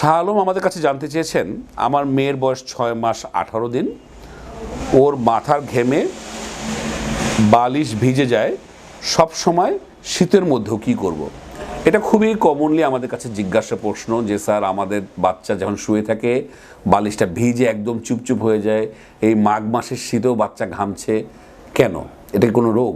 শাহ আলম আমাদের কাছে জানতে চেয়েছেন, আমার মেয়ের বয়স ছয় মাস আঠারো দিন, ওর মাথার ঘেমে বালিশ ভিজে যায়, সব সময় শীতের মধ্যেও কি করব। এটা খুবই কমনলি আমাদের কাছে জিজ্ঞাসা প্রশ্ন যে, স্যার, আমাদের বাচ্চা যখন শুয়ে থাকে, বালিশটা ভিজে একদম চুপচুপ হয়ে যায়, এই মাঘ মাসের শীতেও বাচ্চা ঘামছে কেন এটা কোনো রোগ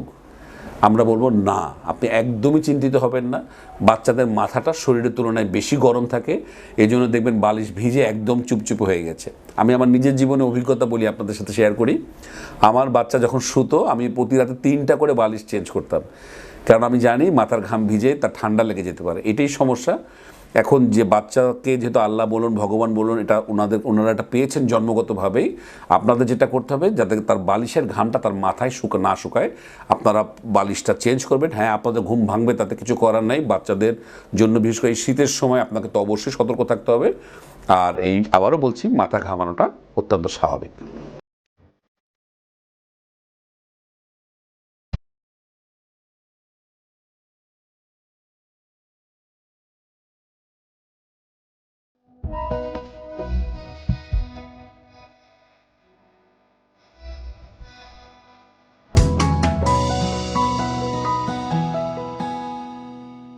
আমরা বলব না। আপনি একদমই চিন্তিত হবেন না। বাচ্চাদের মাথাটা শরীরের তুলনায় বেশি গরম থাকে। এই জন্য দেখবেন বালিশ ভিজে একদম চুপচুপ হয়ে গেছে। আমি আমার নিজের জীবনে অভিজ্ঞতা বলি আপনাদের সাথে শেয়ার করি। আমার বাচ্চা যখন শুতো, আমি প্রতি রাতে তিনটা করে বালিশ চেঞ্জ করতাম। কারণ আমি জানি মাথার ঘাম ভিজে তার ঠান্ডা লেগে যেতে পারে। এটাই সমস্যা। এখন যে বাচ্চাকে যেহেতু আল্লাহ বলুন, ভগবান বলুন, এটা ওনাদের, ওনারা এটা পেয়েছেন জন্মগতভাবেই। আপনাদের যেটা করতে হবে, যাতে তার বালিশের ঘামটা তার মাথায় শুকা, না শুকায়, আপনারা বালিশটা চেঞ্জ করবেন। হ্যাঁ আপনাদের ঘুম ভাঙবে, তাতে কিছু করার নাই। বাচ্চাদের জন্য, বিশেষ করে এই শীতের সময় আপনাকে তো অবশ্যই সতর্ক থাকতে হবে। আর এই, আবারও বলছি, মাথা ঘামানোটা অত্যন্ত স্বাভাবিক।